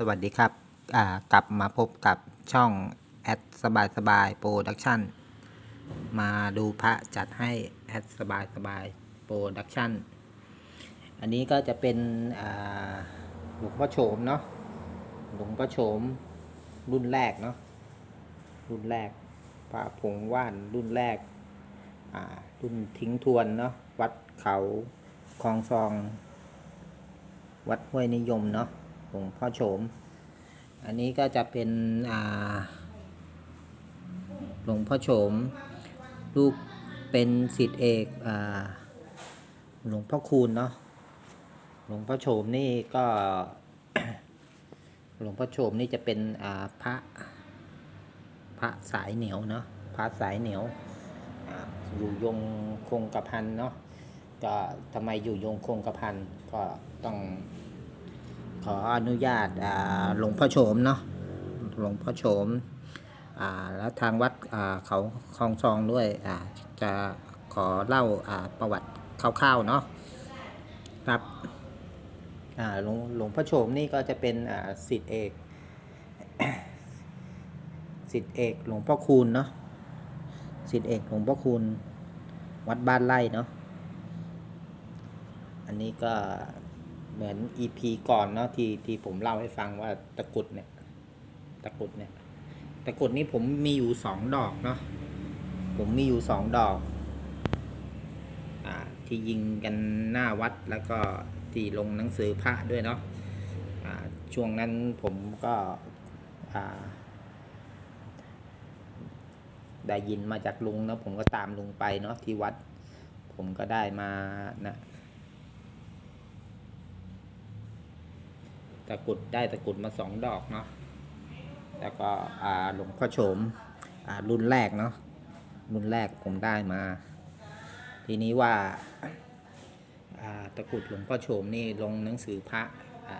สวัสดีครับกลับมาพบกับช่องแอดสบายสบายโปรดักชั่นมาดูพระจัดให้แอดสบายสบายโปรดักชั่นอันนี้ก็จะเป็นหลวงพ่อโฉมเนาะหลวงพ่อโฉมรุ่นแรกเนาะรุ่นแรกพระผงว่านรุ่นแรกรุ่นทิ้งทวนเนาะวัดเขาคลองซอง วัดห้วยนิยมเนาะ หลวงพ่อโฉม อันนี้ก็จะเป็นหลวงพ่อโฉม ลูกเป็นสิทธิเอกหลวงพ่อคูณเนาะหลวงพ่อโฉมนี่ก็หลวงพ่อโฉมนี่จะเป็นพระพระสายเหนียวเนาะพระสายเหนียวอยู่ยงคงกระพันเนาะก็ทำไมอยู่ยงคงกระพันก็ต้อง ออนุญาตหลวงพ่อโฉมเนาะหลวงพ่อโฉมแล้วทางวัดเขาคลองซองด้วยจะขอเล่าประวัติคร่าวๆเนาะครับหลวงหลวงพ่อโฉมนี่ก็จะเป็นสิทธิเอกสิทธิเอกหลวงพ่อคูณเนาะสิทธิเอกหลวงพ่อคูณวัดบ้านไร่เนาะอันนี้ก็ เหมือน EP ก่อนเนาะที่ที่ผมเล่าให้ฟังว่าตะกุดเนี่ย ตะกุดเนี่ย ตะกุดนี้ผมมีอยู่สองดอกเนาะผมมีอยู่สองดอก อ่า ที่ยิงกันหน้าวัดแล้วก็ที่ลงหนังสือพระด้วยเนาะอ่าช่วงนั้นผมก็อ่าได้ยินมาจากลุงเนาะผมก็ตามลุงไปเนาะที่วัด ผมก็ได้มานะ ตะกรุดได้ตะกรุดมาสองดอกเนาะแล้วก็อ่าหลวงพ่อโฉมอ่ารุ่นแรกเนาะรุ่นแรกผมได้มา ทีนี้ว่าอ่าตะกรุดหลวงพ่อโฉมนี่ลงหนังสือพระอ่า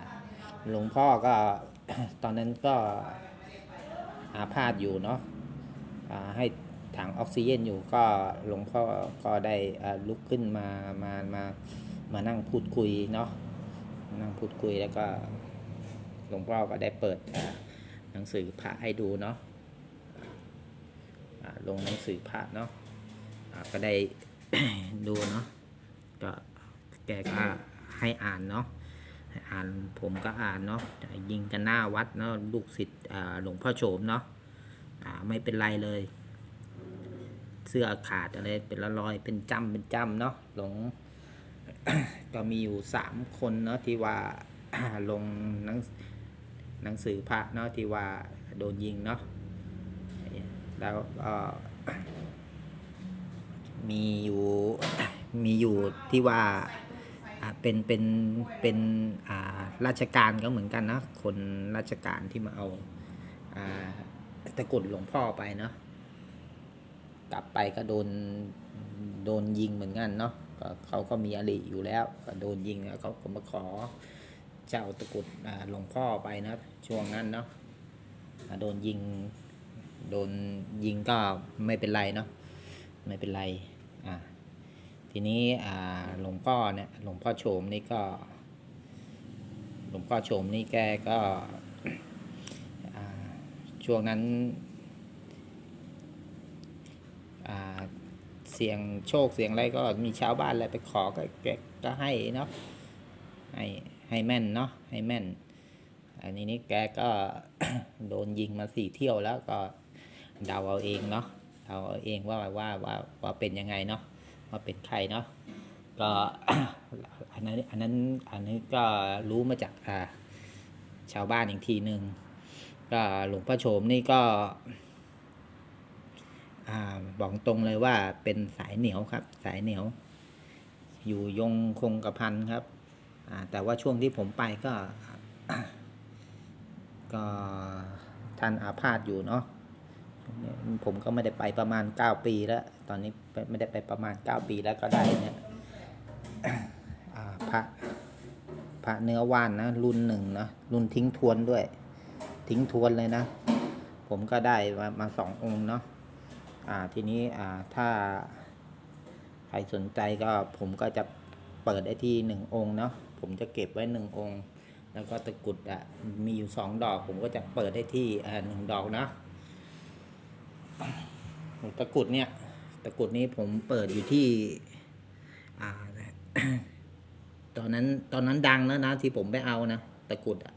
หลวงพ่อก็ตอนนั้นก็อาพาธอยู่เนาะอาให้ถังออกซิเจนอยู่ก็หลวงพ่อก็ได้อาลุกขึ้นมามามามานั่งพูดคุยเนาะนั่งพูดคุยแล้วก็ หลวงพ่อก็ได้เปิดหนังสือพระให้ดูเนาะลงหนังสือพระเนาะก็ได้ดูเนาะก็แกก็ให้อ่านเนาะให้อ่านผมก็อ่านเนาะยิงกันหน้าวัดเนาะลูกศิษย์หลวงพ่อโฉมเนาะไม่เป็นไรเลย เสื้อขาดอะไรเป็นละรอยเป็นจำเป็นจำเนาะหลวงก็มีอยู่สามคนเนาะที่ว่าลงหนัง หนังสือพระเนาะที่ว่าโดนยิงเนาะแล้วก็มีอยู่มีอยู่ที่ว่าเป็นเป็นเป็นอ่าราชการก็เหมือนกันนะคนราชการที่มาเอาอาตะกรุดหลวงพ่อไปเนาะกลับไปก็โดนโดนยิงเหมือนกันเนาะเขาก็มีอริอยู่แล้วก็โดนยิงแล้วเขาก็มาขอ เจ้าตะกุดหลวงพ่อไปนะช่วงนั้นเนาะโดนยิง โดนยิงก็ไม่เป็นไรเนาะไม่เป็นไรอ่าทีนี้อ่าหลวงพ่อเนี่ยหลวงพ่อโฉมนี่ก็ หลวงพ่อโฉมนี่แกก็ช่วงนั้นเสียงโชคเสียงอะไรก็มีชาวบ้านอะไรไปขอก็แกก็ให้เนาะให้ ให้แม่นเนาะให้แม่น อันนี้นี่แกก็โดนยิงมาสี่เที่ยวแล้วก็เดาเอาเองเนาะเดาเอาเองว่าว่าว่าว่าเป็นยังไงเนาะว่าเป็นใครเนาะก็อันนั้นอันนั้นอันนี้ก็รู้มาจากอ่าชาวบ้านอีกทีหนึ่งก็หลวงพ่อโฉมนี่ก็อ่าบอกตรงเลยว่าเป็นสายเหนียวครับ สายเหนียว อยู่ยงคงกระพันครับ แต่ว่าช่วงที่ผมไปก็ก็ท่านอาพาธอยู่เนาะผมก็ไม่ได้ไปประมาณ 9 ปีแล้ว ตอนนี้ไม่ได้ไปประมาณ 9 ปีแล้วก็ได้เนี่ยพระพระเนื้อว่านนะรุ่นหนึ่งนะรุ่นทิ้งทวนด้วย ทิ้งทวนเลยนะ ผมก็ได้มามาสององค์เนาะทีนี้ถ้าใครสนใจก็ผมก็จะ เปิดได้ที่หนึ่งองค์เนาะผมจะเก็บไว้หนึ่งองค์ แล้วก็ตะกรุดอะมีอยู่สองดอกผมก็จะเปิดให้ที่อ่าหนึ่งดอกนะตะกรุดเนี่ยตะกรุดนี้ผมเปิดอยู่ที่อ่าตอนนั้นตอนนั้นดังแล้วนะที่ผมไปเอานะตะกรุดอะ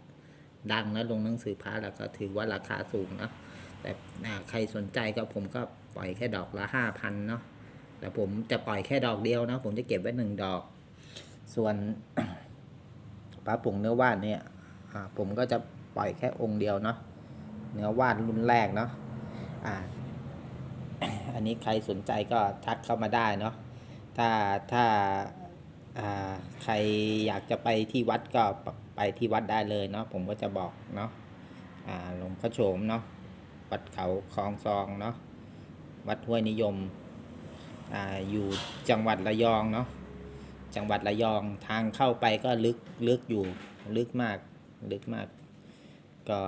ดังนะลงหนังสือพระแล้วก็ถือว่าราคาสูงนะแต่ใครสนใจก็ผมก็ปล่อยแค่ดอกละห้าพันเนาะแต่ผมจะปล่อยแค่ดอกเดียวนะผมจะเก็บไว้หนึ่งดอก ส่วนพระผงเนื้อว่านเนี่ยอ่าผมก็จะปล่อยแค่องค์เดียวเนาะเนื้อว่านรุ่นแรกเนาะอ่าอันนี้ใครสนใจก็ทักเข้ามาได้เนาะถ้าถ้าอ่าใครอยากจะไปที่วัดก็ไปที่วัดได้เลยเนาะผมก็จะบอกเนาะอ่าหลวงพ่อโฉมเนาะวัดเขาคลองซองเนาะวัดห้วยนิยมอ่าอยู่จังหวัดระยองเนาะ จังหวัดระยองทางเข้าไปก็ลึกลึกอยู่ลึกมากลึกมาก ก็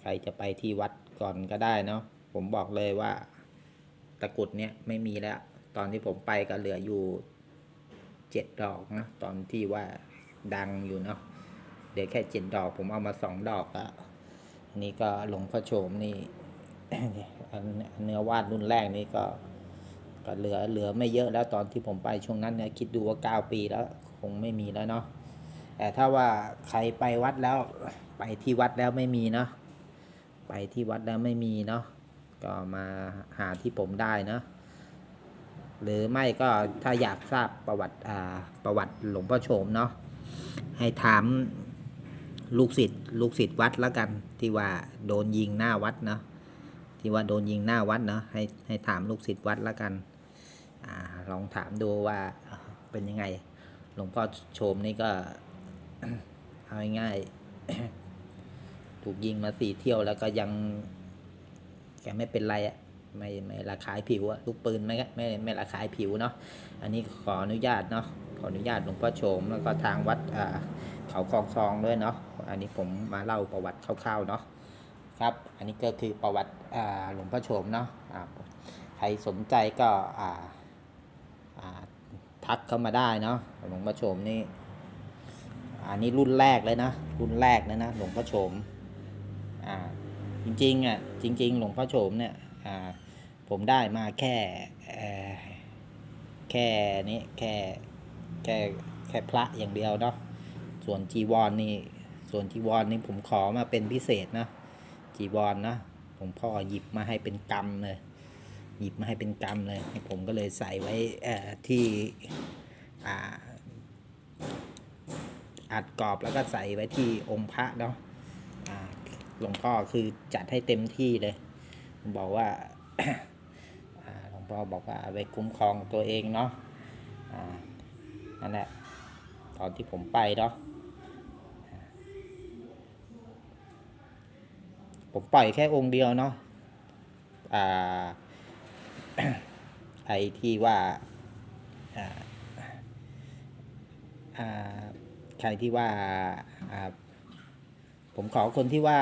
ใครจะไปที่วัดก่อนก็ได้เนาะผมบอกเลยว่า ตะกรุดเนี่ยไม่มีแล้ว ตอนที่ผมไปก็เหลืออยู่เจ็ดดอกนะตอนที่ว่าดังอยู่เนาะเหลือแค่เจ็ดดอก ผมเอามาสองดอกอะนนี้ก็หลวงพ่อโฉมนี่เนื้อวาดรุ่นแรกนี่ก็ ก็เหลือเหลือไม่เยอะแล้วตอนที่ผมไปช่วงนั้นเนี่ยคิดดูว่าเก้าปีแล้วคงไม่มีแล้วเนาะแต่ถ้าว่าใครไปวัดแล้ว ไปที่วัดแล้วไม่มีเนาะไปที่วัดแล้วไม่มีเนาะก็มาหาที่ผมได้เนาะหรือไม่ก็ถ้าอยากทราบประวัติอ่าประวัติหลวงพ่อโฉมเนาะให้ถามลูกศิษย์ลูกศิษย์วัดแล้วกันที่ว่าโดนยิงหน้าวัดเนาะที่ว่าโดนยิงหน้าวัดเนาะให้ให้ถามลูกศิษย์วัดแล้วกัน อ่าลองถามดูว่าเป็นยังไง หลวงพ่อโฉมนี่ก็เอาง่ายๆถูกยิงมาสี่เที่ยวแล้วก็ยังแกไม่เป็นไรอะไม่ไม่ระคายผิวอะลูกปืนไม่ไม่ไม่ระคายผิวเนาะอันนี้ขออนุญาตเนาะขออนุญาตหลวงพ่อโฉมแล้วก็ทางวัดอ่าเขาคลองซองด้วยเนาะอันนี้ผมมาเล่าประวัติคร่าวๆเนาะครับ อันนี้ก็คือประวัติหลวงพ่อโฉมเนาะใครสนใจก็อ่า ทักเข้ามาได้เนาะหลวงพ่อโฉมนี่อันนี้รุ่นแรกเลยนะ รุ่นแรกเลยนะ หลวงพ่อโฉมอ่าจริงๆอะจริง ๆ หลวงพ่อโฉมเนี่ยอ่าผมได้มาแค่แค่นี้แค่แค่แค่พระอย่างเดียวเนาะส่วนจีวรนนี่ส่วนจีวรนนี่ผมขอมาเป็นพิเศษนะจีวรนนะผมพ่อหยิบมาให้เป็นกรรมเลย หยิบมาให้เป็นกรรมเลย ผมก็เลยใส่ไว้ที่ออัดกรอบแล้วก็ใส่ไว้ที่องค์พระเนาะหลวงพ่อคือจัดให้เต็มที่เลย บอกว่าหลวงพ่อบอกว่าไปคุ้มครองตัวเองเนาะนั่นแหละตอนที่ผมไปเนาะผมปล่อยแค่องค์เดียวเนาะอ่า ไอ้ที่ว่าใครที่ว่าผมขอคนที่ว่า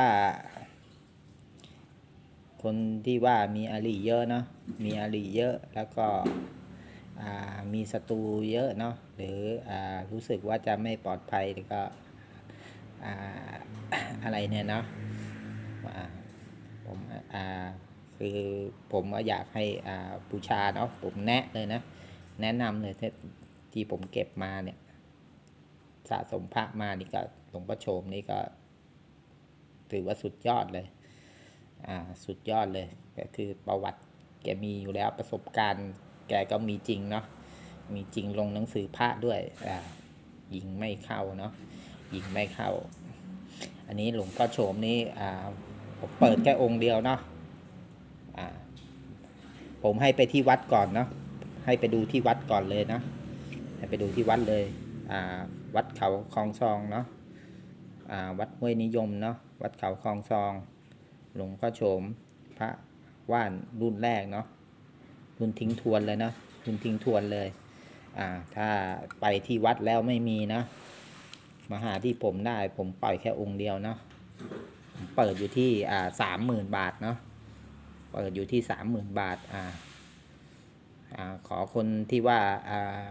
คนที่ว่ามีอาลีเยอะเนาะมีอาลีเยอะแล้วก็มีศัตรูเยอะเนาะหรืออรู้สึกว่าจะไม่ปลอดภัยหรือก็อ่าอะไรเนี่ยเนาะผมอ่า คือผมก็อยากให้อ่าบูชาเนาะผมแนะเลยนะ แนะนำเลยที่ผมเก็บมาเนี่ย สะสมพระมานี่ก็หลวงพ่อโฉมนี่ก็ ถือว่าสุดยอดเลย อ่าสุดยอดเลย ก็คือประวัติแกมีอยู่แล้วประสบการณ์ แกก็มีจริงเนาะมีจริงลงหนังสือพระด้วยอ่ายิงไม่เข้าเนาะยิงไม่เข้า อันนี้หลวงพ่อโฉมนี่อ่าผมเปิดแค่องค์เดียวเนาะ ผมให้ไปที่วัดก่อนเนาะให้ไปดูที่วัดก่อนเลยนะให้ไปดูที่วัดเลยวัดเขาคลองซองเนาะวัดห้วยนิยมเนาะวัดเขาคลองซอง หลวงพ่อโฉมพระว่านรุ่นแรกเนาะรุ่นทิ้งทวนเลยเนาะรุ่นทิ้งทวนเลยถ้าไปที่วัดแล้วไม่มีนะมาหาที่ผมได้ผมปล่อยแค่องค์เดียวเนาะเปิดอยู่ที่สามหมื่นบาทเนาะ เปิดอยู่ที่สามหมื่นบาทอ่าอ่าขอคนที่ว่าอ่า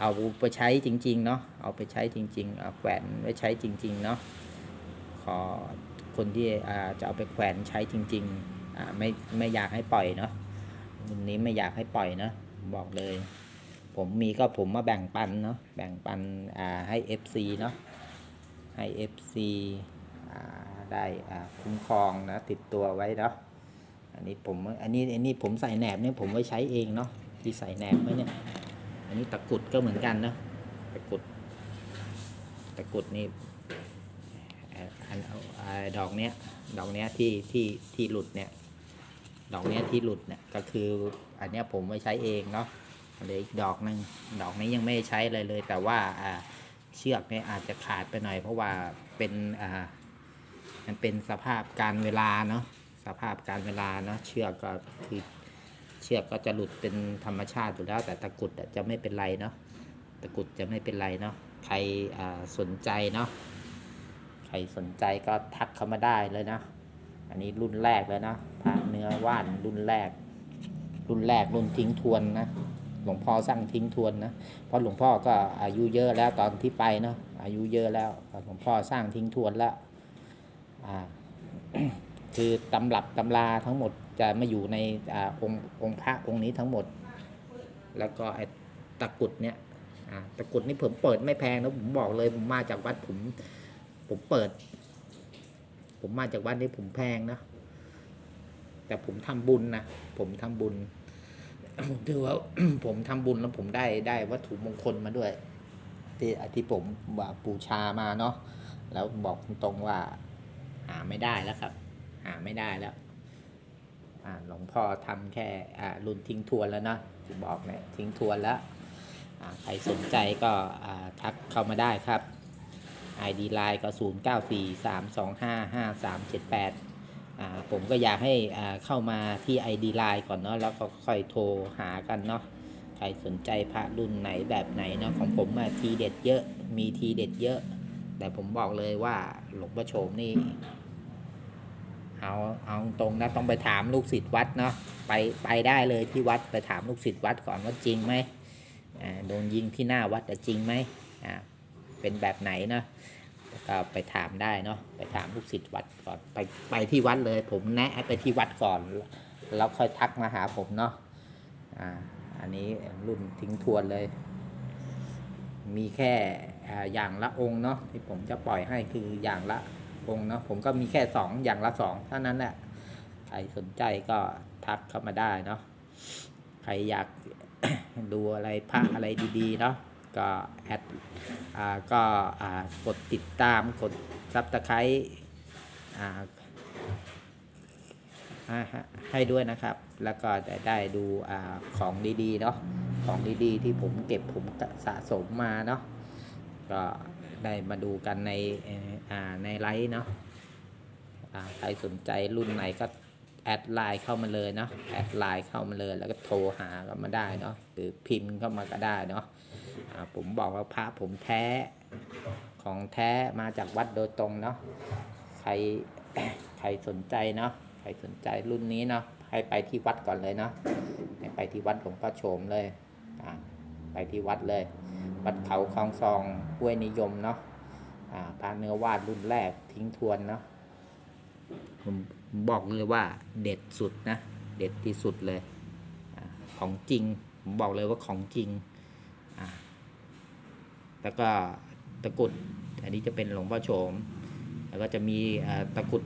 เอาไปใช้จริง ๆ เนาะเอาไปใช้จริงๆเอาแขวนไว้ใช้จริง ๆ เนาะขอคนที่อ่าจะเอาไปแขวนใช้จริงๆอ่าไม่ไม่อยากให้ปล่อยเนาะวันนี้ไม่อยากให้ปล่อยเนาะบอกเลย ผมมีก็ผมมาแบ่งปันเนาะแบ่งปันอ่าให้ FC เนาะให้ FC อ่าได้อ่าคุ้มครองนะติดตัวไว้เนาะ อันนี้ผมอันนี้อันนี้ผมใส่แหนบเนี่ยผมไว้ใช้เองเนาะที่ใส่แหนบไว้เนี่ย อันนี้ตะกรุดก็เหมือนกันนะตะกรุดตะกรุดนี่อันเอาดอกเนี้ยดอกเนี้ยที่ที่ที่หลุดเนี่ยดอกเนี้ยที่หลุดเนี่ยก็คืออันเนี้ยผมไว้ใช้เองเนาะเหลยอีกดอกหนึ่งดอกนี้ยังไม่ใช้เลยเลย แต่ว่าอ่าเชือกเนี่ยอาจจะขาดไปหน่อย เพราะว่าเป็นอ่ามันเป็นสภาพการเวลาเนาะ สภาพการเวลาเนาะเชือกก็คือเชือกก็จะหลุดเป็นธรรมชาติอยู่แล้ว แต่ตะกุดจะไม่เป็นไรเนาะตะกุดจะไม่เป็นไรเนาะใครอ่าสนใจเนาะใครสนใจก็ทักเข้ามาได้เลยนะ อันนี้รุ่นแรกเลยนะพระเนื้อว่านรุ่นแรก รุ่นแรกรุ่นทิ้งทวนนะหลวงพ่อสร้างทิ้งทวนนะเพราะหลวงพ่อก็อายุเยอะแล้วตอนที่ไปเนาะอายุเยอะแล้วหลวงพ่อสร้างทิ้งทวนแล้วอ่า คือตำรับตำราทั้งหมดจะมาอยู่ในอองค์องค์พระองค์นี้ทั้งหมด แล้วก็ไอ้ตะกรุดเนี่ยตะกรุดนี่ผมเปิดไม่แพงนะผมบอกเลยผมมาจากวัดผมผมเปิด ผมมาจากวัดนี้ผมแพงนะแต่ผมทำบุญนะผมทำบุญผมถือว่าผมทำบุญแล้วผมได้ได้วัตถุมงคลมาด้วย ที่ที่ผมบูชามาเนาะแล้วบอกตรงว่าหาไม่ได้แล้วครับ หาไม่ได้แล้วอ่าหลวงพ่อทำแค่อ่ารุ่นทิ้งทวนแล้วเนาะที่บอกเนี่ยทิ้งทวนแล้วอ่าใครสนใจก็อ่าทักเข้ามาได้ครับ ID Line ก็ 0 9 4 3 2 5 5 3 7 8อ่าผมก็อยากให้อ่าเข้ามาที่ ID Line ก่อนเนาะแล้วก็ค่อยโทรหากันเนาะใครสนใจพระรุ่นไหนแบบไหนเนาะของผมอะทีเด็ดเยอะมีทีเด็ดเยอะ แต่ผมบอกเลยว่าหลวงพ่อโฉมนี่ เอาเอาตรงนะต้องไปถามลูกศิษย์วัดเนาะไปไปได้เลยที่วัดไปถามลูกศิษย์วัดก่อนว่าจริงไหมโดนยิงที่หน้าวัดแต่จริงไหมอ่าเป็นแบบไหนนะก็ไปถามได้เนาะไปถามลูกศิษย์วัดก่อนไปไปที่วัดเลย ผมแนะไปที่วัดก่อนแล้วค่อยทักมาหาผมเนาะอ่าอันนี้รุ่นทิ้งทวนเลย มีแค่อ่าอย่างละองค์เนาะที่ผมจะปล่อยให้คืออย่างละ องเนาะผมก็มีแค่สองอย่างละสองเท่านั้นแหละใครสนใจก็ทักเข้ามาได้เนาะใครอยากดูอะไรพระอะไรดีๆเนาะก็แอดอ่าก็อ่ากดติดตามกดซับสไครต์อ่าให้ด้วยนะครับ แล้วก็จะได้ดูอ่าของดีๆเนาะ ของดีๆที่ผมเก็บผมสะสมมาเนาะ ก็ ได้มาดูกันในอ่าในไลฟ์เนาะอ่าใครสนใจรุ่นไหนก็แอดไลน์เข้ามาเลยเนาะแอดไลน์เข้ามาเลยแล้วก็โทรหากันมาได้เนาะหรือพิมพ์เข้ามาก็ได้เนาะอ่าผมบอกว่าพระผมแท้ของแท้มาจากวัดโดยตรงเนาะใครใครสนใจเนาะใครสนใจรุ่นนี้เนาะให้ไปที่วัดก่อนเลยเนาะให้ไปที่วัดหลวงพ่อโฉมเลยอ่า ไปที่วัดเลย วัดเขาคลองซองห้วยนิยมเนาะอ่าพระเนื้อวาดรุ่นแรกทิ้งทวนเนาะผมบอกเลยว่าเด็ดสุดนะ เด็ดที่สุดเลยอของจริง ผมบอกเลยว่าของจริง แล้วก็ตะกรุด อันนี้จะเป็นหลวงพ่อโฉม แล้วก็จะมีตะกรุด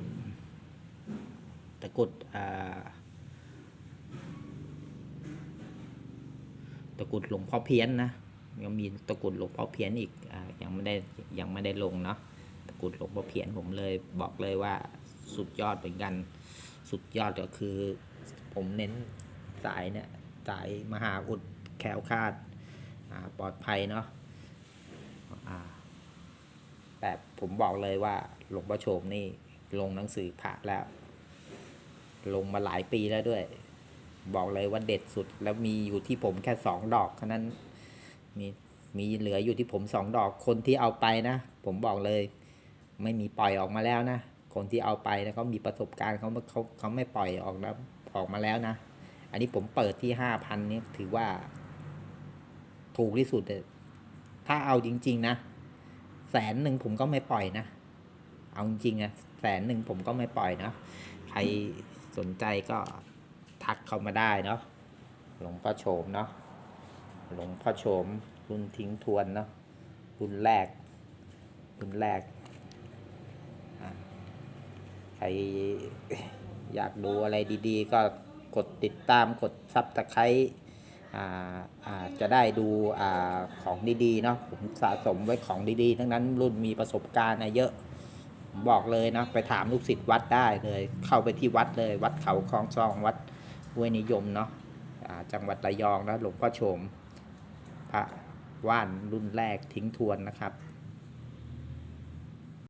ตะกรุดอ่า ตะกรุดหลวงพ่อเพี้ยนนะยังมีตะกรุดหลวงพ่อเพี้ยนอีกอยังไม่ได้ยังไม่ได้ลงเนาะตะกรุดหลวงพ่อเพี้ยนผมเลยบอกเลยว่าสุดยอดเหมือนกัน สุดยอดก็คือ ผมเน้นสายเนี่ยสายมหาอุดแคล้วคลาดาปลอดภัยเนาะแต่ผมบอกเลยว่าหลวงพ่อโฉมนี่ลงหนังสือพระแล้ว ลงมาหลายปีแล้วด้วย บอกเลยว่าเด็ดสุด แล้วมีอยู่ที่ผมแค่สองดอกเท่านั้น มีมีเหลืออยู่ที่ผมสองดอก คนที่เอาไปนะ ผมบอกเลย ไม่มีปล่อยออกมาแล้วนะ คนที่เอาไปนะเขามีประสบการณ์เขาเขาเขาไม่ปล่อยออกแล้วออกมาแล้วนะ อันนี้ผมเปิดที่ห้าพันนี้ถือว่า ถูกที่สุดเลยถ้าเอาจริง ๆ นะแสนหนึ่งผมก็ไม่ปล่อยนะ เอาจริงๆอะแสนหนึ่งผมก็ไม่ปล่อยนะ ใครสนใจก็ ทักเข้ามาได้เนาะหลวงพ่อโฉมเนาะหลวงพ่อโฉมรุ่นทิ้งทวนเนาะรุ่นแรกรุ่นแรกใครอยากดูอะไรดีๆ ก็กดติดตามกดซับตะไคร้อ่าอ่าจะได้ดูอของดีๆเนาะผมสะสมไว้ของดีๆ ทั้งนั้นรุ่นมีประสบการณ์นะเยอะบอกเลยนะไปถามลูกศิษย์วัดได้เลย เข้าไปที่วัดเลย วัดเขาคลองซองวัด ห้วยนิยมเนาะจังหวัดระยองนะหลวงพ่อชม พระว่านรุ่นแรกทิ้งทวนนะครับ